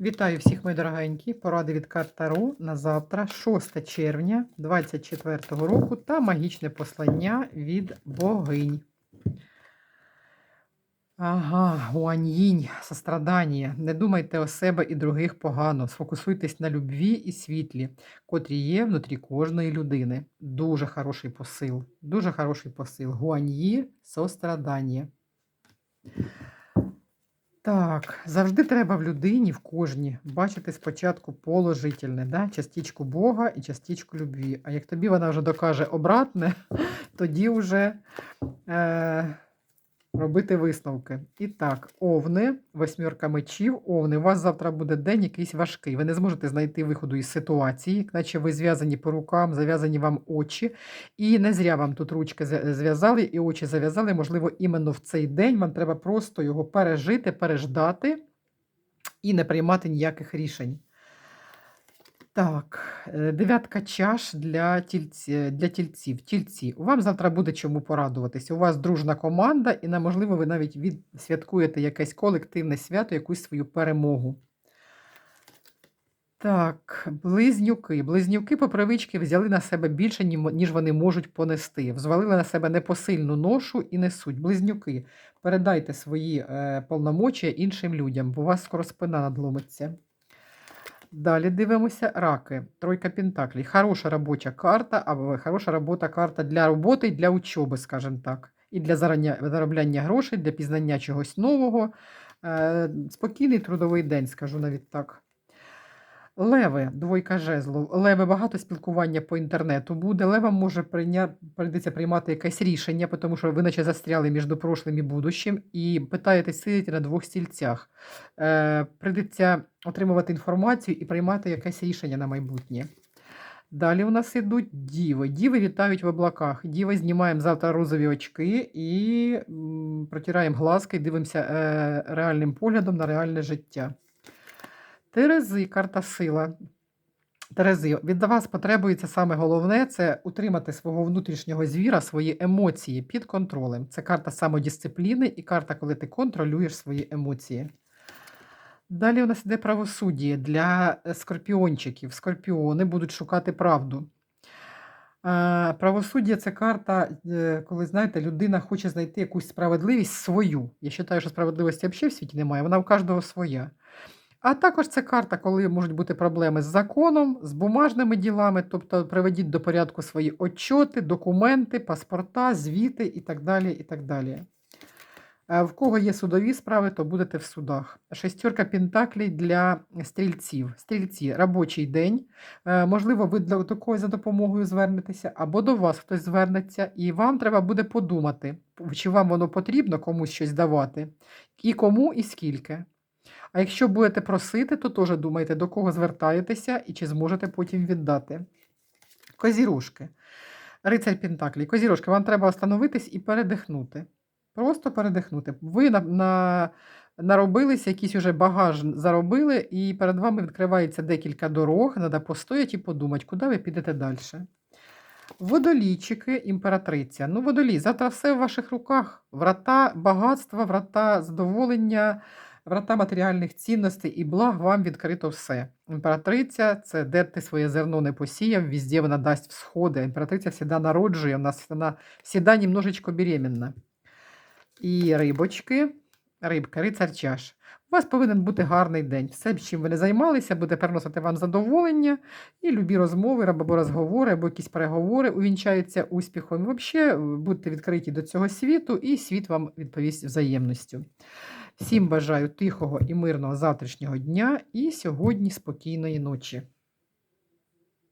Вітаю всіх, мої дорогенькі. Поради від карт Таро на завтра, 6 червня 2024 року та магічне послання від богинь. Ага, Гуаньїнь, сострадання. Не думайте о себе і других погано. Сфокусуйтесь на любві і світлі, котрі є внутрі кожної людини. Дуже хороший посил. Дуже хороший посил. Гуаньї сострадання. Так, завжди треба в людині, в кожній, бачити спочатку положительне, да? частичку Бога і частичку любві. А як тобі вона вже докаже обратне, тоді вже е, робити висновки. І так, овни, восьмірка мечів, овни, у вас завтра буде день якийсь важкий. Ви не зможете знайти виходу із ситуації, наче ви зв'язані по рукам, зав'язані вам очі. І не зря вам тут ручки зв'язали і очі зав'язали. Можливо, іменно в цей день вам треба просто його пережити, переждати і не приймати ніяких рішень. Так, е, дев'ятка чаш для, тільці, для тільців. Тільці. Вам завтра буде чому порадуватися. У вас дружна команда, і, можливо, ви навіть відсвяткуєте якесь колективне свято, якусь свою перемогу. Так, близнюки. Близнюки по привичці взяли на себе більше, ніж вони можуть понести. Взвалили на себе непосильну ношу і несуть. Близнюки, передайте свої е, повномочія іншим людям, бо у вас скоро спина надломиться. Далі дивимося раки. Тройка пентаклей. Хороша робоча карта, або хороша робота карта для роботи і для учоби, скажімо так. І для заробляння грошей, для пізнання чогось нового. Е, Спокійний трудовий день, скажу навіть так. Леви, двойка жезлов. Леви багато спілкування по інтернету буде. Левам може прийня... прийдеться приймати якесь рішення, тому що ви наче застряли між прошлим і будущим, і питаєтесь сидіти на двох стільцях. Е, прийдеться отримувати інформацію і приймати якесь рішення на майбутнє. Далі у нас ідуть діви. Діви вітають в облаках. Діви знімаємо завтра розові очки і протираємо глазки дивимося е, реальним поглядом на реальне життя. Терези, карта сила. Терези, від вас потребується саме головне це утримати свого внутрішнього звіра, свої емоції під контролем. Це карта самодисципліни і карта, коли ти контролюєш свої емоції. Далі у нас іде правосуддя для е, скорпіончиків. Скорпіони будуть шукати правду. Е, Правосуддя це карта, е, коли знаєте, людина хоче знайти якусь справедливість свою. Я вважаю, що справедливості взагалі в світі немає, вона у кожного своя. А також це карта, коли можуть бути проблеми з законом, з бумажними ділами, тобто приведіть до порядку свої отчоти, документи, паспорта, звіти і так далі. і так далі. Е, В кого є судові справи, то будете в судах. Шестерка пентаклей для стрільців. Стрільці, робочий день. Е, Можливо, ви до когось за допомогою звернетеся, або до вас хтось звернеться, і вам треба буде подумати, чи вам воно потрібно комусь щось давати, і кому, і скільки. А якщо будете просити, то теж думайте, до кого звертаєтеся і чи зможете потім віддати. Козірушки. Рицарь Пентаклі. Козірушки, вам треба остановитись і передихнути. Просто передихнути. Ви на, на, наробилися, якийсь уже багаж заробили, і перед вами відкривається декілька дорог, треба постояти і подумати, куди ви підете далі. Водолійчики, імператриця. Ну, водолій, завтра все в ваших руках. Врата багатства, врата задоволення, врата матеріальних цінностей і благ вам відкрито все. Імператриця це де ти своє зерно не посіяв, везде вона дасть всходи. Імператриця завжди народжує, вона завжди немножечко беременна. І рибочки, рибка, рицар чаш. У вас повинен бути гарний день. Все, чим ви не займалися, буде приносити вам задоволення, і любі розмови, або розговори, або якісь переговори увінчаються успіхом. Взагалі будьте відкриті до цього світу, і світ вам відповість взаємністю. Всім бажаю тихого і мирного завтрашнього дня і сьогодні спокійної ночі.